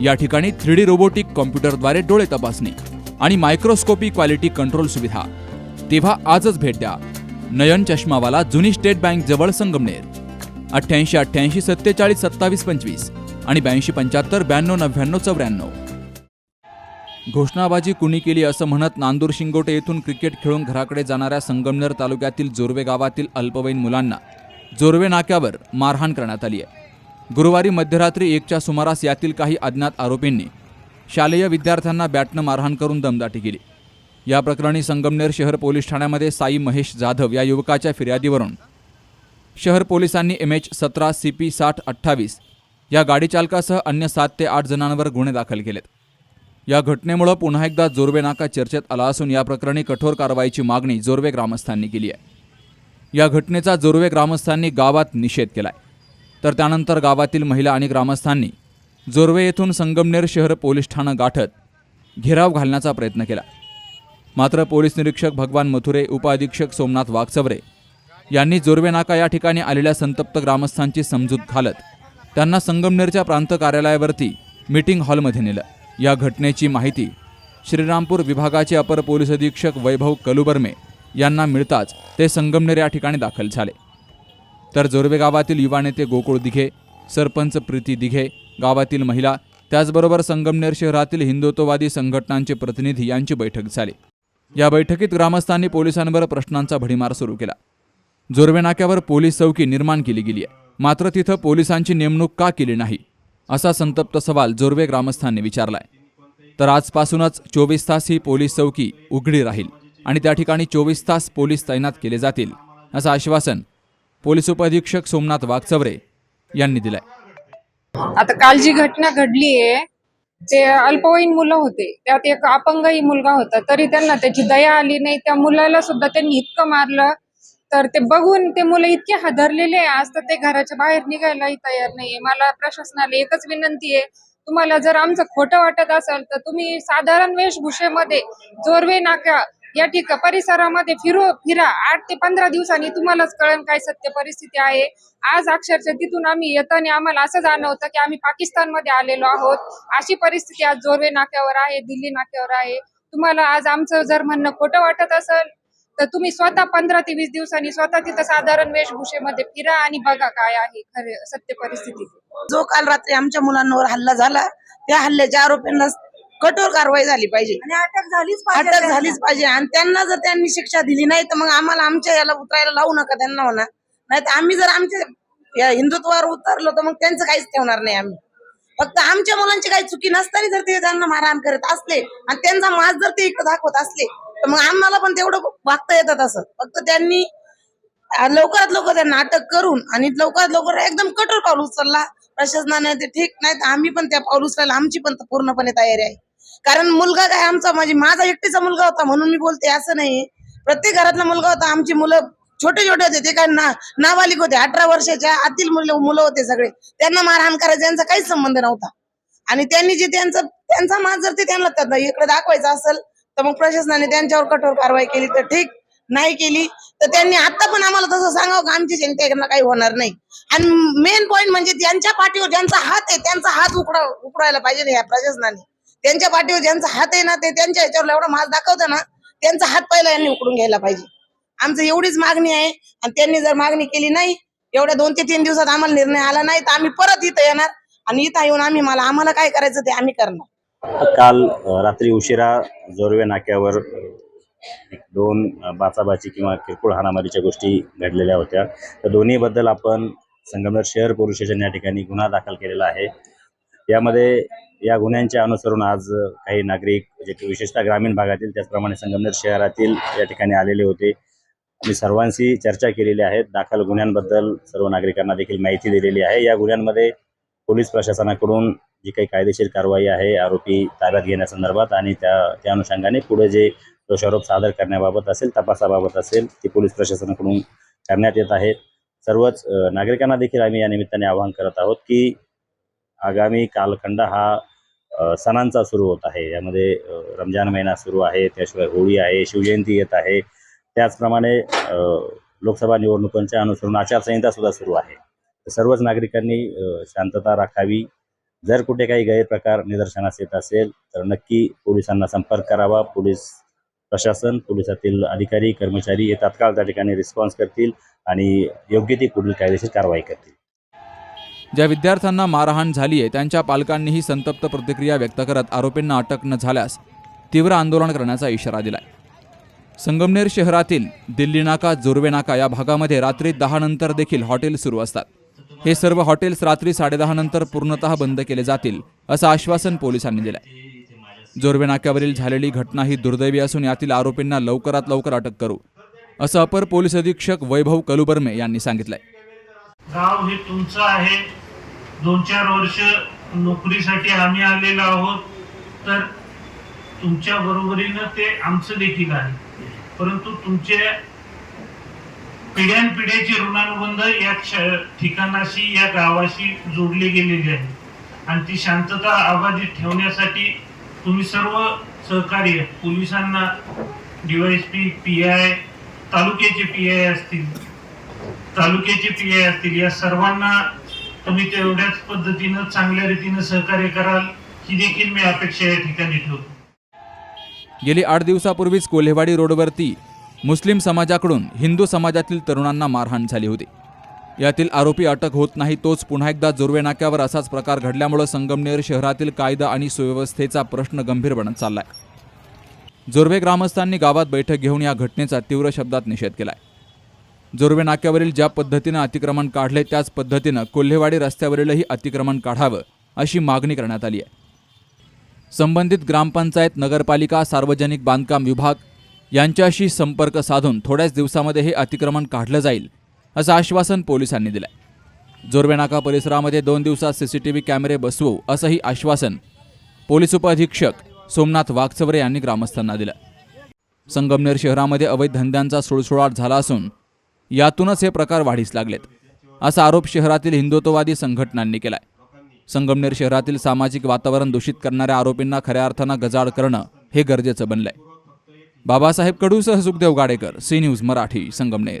या ठिकाणी three D robotic कॉम्प्युटरद्वारे डोळे तपासणी आणि मायक्रोस्कोपी क्वालिटी कंट्रोल सुविधा. तेव्हा आजच भेट द्या. नयन चष्मावाला जुनी स्टेट बँक जवळ संगमनेर. अठ्ठ्याऐंशी अठ्ठ्याऐंशी सत्तेचाळीस सत्तावीस पंचवीस आणि ब्याऐंशी पंच्याहत्तर ब्याण्णव नव्याण्णव चौऱ्याण्णव. घोषणाबाजी कुणी केली असं म्हणत नांदूर शिंगोटे येथून क्रिकेट खेळून घराकडे जाणाऱ्या संगमनेर तालुक्यातील जोरवे गावातील अल्पवयीन मुलांना जोरवे नाक्यावर मारहाण करण्यात आली आहे. गुरुवारी मध्यरात्री एकच्या सुमारास यातील काही अज्ञात आरोपींनी शालेय विद्यार्थ्यांना बॅटनं मारहाण करून दमदाटी केली. या प्रकरणी संगमनेर शहर पोलीस ठाण्यामध्ये साई महेश जाधव या युवकाच्या फिर्यादीवरून शहर पोलिसांनी एम एच सतरा सी पी साठ अठ्ठावीस या गाडीचालकासह अन्य सात ते आठ जणांवर गुन्हे दाखल केलेत. या घटनेमुळं पुन्हा एकदा जोरवे नाका चर्चेत आला असून या प्रकरणी कठोर कारवाईची मागणी जोरवे ग्रामस्थांनी केली आहे. या घटनेचा जोरवे ग्रामस्थांनी गावात निषेध केला आहे तर त्यानंतर गावातील महिला आणि ग्रामस्थांनी जोरवे येथून संगमनेर शहर पोलीस ठाणं गाठत घेराव घालण्याचा प्रयत्न केला. मात्र पोलीस निरीक्षक भगवान मथुरे उपअधीक्षक सोमनाथ वाघचवरे यांनी जोरवे नाका या ठिकाणी आलेल्या संतप्त ग्रामस्थांची समजूत घालत त्यांना संगमनेरच्या प्रांत कार्यालयावरती मीटिंग हॉलमध्ये नेलं. या घटनेची माहिती श्रीरामपूर विभागाचे अपर पोलीस अधीक्षक वैभव कलुबर्मे यांना मिळताच ते संगमनेर या ठिकाणी दाखल झाले. तर जोरवे गावातील युवा नेते गोकुळ दिघे सरपंच प्रीती दिघे गावातील महिला त्याचबरोबर संगमनेर शहरातील हिंदुत्ववादी संघटनांचे प्रतिनिधी यांची बैठक झाली. या बैठकीत ग्रामस्थांनी पोलिसांवर प्रश्नांचा भडीमार सुरू केला. जोरवे नाक्यावर पोलीस चौकी निर्माण केली गेली आहे. मात्र तिथं पोलिसांची नेमणूक का केली नाही असा संतप्त सवाल जोरवे ग्रामस्थांनी विचारलाय. तर आजपासूनच चोवीस तास ही पोलीस चौकी उघडी राहील आणि त्या ठिकाणी चोवीस तास पोलीस तैनात केले जातील असं आश्वासन पोलीस उपअधीक्षक सोमनाथ वाघचवरे यांनी दिलाय. आता काल जी घटना घडली आहे ते अल्पवयीन मुलं होते. त्यात एक अपंगही मुलगा होता तरी त्यांना त्याची दया आली नाही. त्या मुलाला सुद्धा त्यांनी इतकं मारलं तर ते बघून ते मुलं इतके हादरलेले आहे. आज तर ते घराच्या बाहेर निघायलाही तयार नाहीये. मला प्रशासनाला एकच विनंती आहे तुम्हाला जर आमचं खोटं वाटत असेल तर तुम्ही साधारण वेशभूषेमध्ये जोरवे नाका. या ठिका परिसरामध्ये फिरू फिरा. आठ ते पंधरा दिवसांनी तुम्हालाच कळेल काय सत्य परिस्थिती आहे. आज अक्षरशः तिथून आम्ही येताना आम्हाला असं जाणवतं की आम्ही पाकिस्तानमध्ये आलेलो आहोत. अशी परिस्थिती आज जोरवे नाक्यावर आहे दिल्ली नाक्यावर आहे. तुम्हाला आज आमचं जर म्हणणं खोटं वाटत असेल तर तुम्ही स्वतः पंधरा ते वीस दिवसांनी स्वतः तिथं साधारण वेशभूषेमध्ये फिरा आणि बघा काय आहे खरे सत्य परिस्थिती. जो काल रात्री आमच्या मुलांवर हल्ला झाला त्या हल्ल्याच्या आरोपींना कठोर कारवाई झाली पाहिजे. आणि अटक झालीच पाहिजे अटक त्यांना. झालीच पाहिजे. आणि त्यांना जर त्यांनी शिक्षा दिली नाही तर मग आम्हाला आमच्या याला उतरायला लावू नका त्यांना म्हणा. नाही तर आम्ही जर आमच्या या हिंदुत्वावर उतरलो तर मग त्यांचं काहीच ठेवणार नाही आम्ही. फक्त आमच्या मुलांची काही चुकी नसताना जर ते त्यांना मारहाण करत असले आणि त्यांचा माज जर ते इकडे दाखवत असले तर मग आम्हाला पण तेवढं वागता येतात असं. फक्त त्यांनी लवकरात लवकर त्यांना अटक करून आणि लवकरात लवकर एकदम कठोर पाऊल उचलला प्रशासनाने ते ठीक नाही तर आम्ही पण त्या पाऊल उचलायला आमची पण पूर्णपणे तयारी आहे. कारण मुलगा काय आमचा म्हणजे माझा एकटीचा मुलगा होता म्हणून मी बोलते असं नाही. प्रत्येक घरातला मुलगा होता आमची मुलं छोटे छोटे होते ते काय ना नाबालिक होते अठरा वर्षाच्या आतील मुलं मुलं होते सगळे. त्यांना मारहाण करायचा यांचा काहीच संबंध नव्हता. आणि त्यांनी जे त्यांचं त्यांचा माज जर ते त्यांना इकडे दाखवायचा असेल तर मग प्रशासनाने त्यांच्यावर कठोर कारवाई केली तर ठीक. नाही केली तर त्यांनी आता पण आम्हाला तसं सांगावं का आमची जनतेकडनं काही होणार नाही. आणि मेन पॉइंट म्हणजे त्यांच्या पाठीवर ज्यांचा हात आहे त्यांचा हात उकडा उकडायला पाहिजे या प्रशासनाने. त्यांच्या पाठीवर ज्यांचा हात आहे ना ते त्यांच्या ह्याच्यावर एवढा माल दाखवतं ना त्यांचा हात पहिला यांनी उकडून घ्यायला पाहिजे. आमचं एवढीच मागणी आहे आणि त्यांनी जर मागणी केली नाही एवढ्या दोन ते तीन दिवसात आम्हाला निर्णय आला नाही तर आम्ही परत इथं येणार आणि इथं येऊन आम्ही मला आम्हाला काय करायचं ते आम्ही करणार. काल रात्री उशिरा जोरवे नाक्यावर एक दोन बाचाबाची किंवा किरकोळ हाणामारीच्या गोष्टी घडलेल्या होत्या. तर दोन्हीबद्दल आपण संगमनेर शहर पोलीस स्टेशन या ठिकाणी गुन्हा दाखल केलेला आहे. यामध्ये या गुन्ह्यांच्या अनुसरून आज काही नागरिक जे की विशेषतः ग्रामीण भागातील त्याचप्रमाणे संगमनेर शहरातील या ठिकाणी आलेले होते. मी सर्वांशी चर्चा केलेली आहे. दाखल गुन्ह्यांबद्दल सर्व नागरिकांना देखील माहिती दिलेली आहे. या गुन्ह्यांमध्ये पोलीस प्रशासनाकडून जी काही कायदेशीर कारवाई आहे आरोपी ताब्यात घेण्यासंदर्भात आणि त्या त्या अनुषंगाने पुढे जे दोषारोप सादर करण्याबाबत असेल तपासाबाबत असेल ती पोलीस प्रशासनाकडून करण्यात येत आहे. सर्वच नागरिकांना देखील आम्ही या निमित्ताने आवाहन करत आहोत की आगामी कालखंड हा सणांचा सुरू होत आहे. यामध्ये रमजान महिना सुरू आहे त्याशिवाय होळी आहे शिवजयंती येत आहे. त्याचप्रमाणे लोकसभा निवडणुकांच्या अनुसरून आचारसंहिता सुद्धा सुरू आहे. सर्वच नागरिकांनी शांतता राखावी. जर कुठे काही गैरप्रकार निदर्शनास येत असेल तर नक्की पोलिसांना संपर्क करावा. पोलीस प्रशासन पोलिसातील अधिकारी कर्मचारी हे तात्काळ त्या ठिकाणी रिस्पॉन्स करतील आणि योग्य ती पुढील कायदेशीर कारवाई करतील. ज्या विद्यार्थ्यांना मारहाण झाली आहे त्यांच्या पालकांनीही संतप्त प्रतिक्रिया व्यक्त करत आरोपींना अटक न झाल्यास तीव्र आंदोलन करण्याचा इशारा दिलाय. संगमनेर शहरातील दिल्ली नाका जुर्वे नाका या भागामध्ये रात्री दहा नंतर देखील हॉटेल सुरू असतात. हे सर्व हॉटेल्स रात्री साडेदहा नंतर पूर्णतः बंद केले जातील असं आश्वासन पोलिसांनी दिलं जोरवे नाक्यावरील झालेली घटना ही दुर्दैवी असून यातील आरोपींना लवकरात लवकर अटक करू असं अपर पोलीस अधीक्षक वैभव कलुबर्मे यांनी सांगितलंय. गाव हे तुमचं आहे. दोन चार वर्ष नोकरीसाठी आम्ही आलेलो आहोत. तर तुमच्या बरोबरीनं ते आमचं देखील आहे. परंतु तुमचे पिढ्यानपिढ्याचे ऋणानुबंध या ठिकाणाशी या गावाशी जोडले गेलेले आहे. आणि ती शांतता अबाधित ठेवण्यासाठी तुम्ही सर्व सहकार्य पोलिसांना डीवायएसपी पी आय तालुक्याचे पी आय असतील तालुक्याचे पी आय असतील या सर्वांना तुम्ही तेवढ्याच पद्धतीनं चांगल्या रीतीनं सहकार्य कराल ही देखील मी अपेक्षा या ठिकाणी ठेवतो. गेली आठ दिवसापूर्वीच कोल्हेवाडी रोडवरती मुस्लिम समाजाकडून हिंदू समाजातील तरुणांना मारहाण झाली होती. यातील आरोपी अटक होत नाही तोच पुन्हा एकदा जोरवे नाक्यावर असाच प्रकार घडल्यामुळे संगमनेर शहरातील कायदा आणि सुव्यवस्थेचा प्रश्न गंभीर बनत चाललाय. जोरवे ग्रामस्थांनी गावात बैठक घेऊन या घटनेचा तीव्र शब्दात निषेध केलाय. जोरवे नाक्यावरील ज्या पद्धतीनं अतिक्रमण काढले त्याच पद्धतीनं कोल्हेवाडी रस्त्यावरीलही अतिक्रमण काढावं अशी मागणी करण्यात आली आहे. संबंधित ग्रामपंचायत नगरपालिका सार्वजनिक बांधकाम विभाग यांच्याशी संपर्क साधून थोड्याच दिवसामध्ये हे अतिक्रमण काढलं जाईल असं आश्वासन पोलिसांनी दिलं जोरबेनाका परिसरामध्ये दोन दिवसात सीसीटीव्ही कॅमेरे बसवू असंही आश्वासन पोलीस उपअधीक्षक सोमनाथ वाघचवरे यांनी ग्रामस्थांना दिलं. संगमनेर शहरामध्ये अवैध धंद्यांचा सुळसुळाट झाला असून यातूनच हे प्रकार वाढीस लागलेत असा आरोप शहरातील हिंदुत्ववादी संघटनांनी केलाय. संगमनेर शहरातील सामाजिक वातावरण दूषित करणाऱ्या आरोपींना खऱ्या अर्थानं गजाड करणं हे गरजेचं बनलंय. Babasaheb कडूसह Sukhdev Gadekar C news Marathi Sangamner.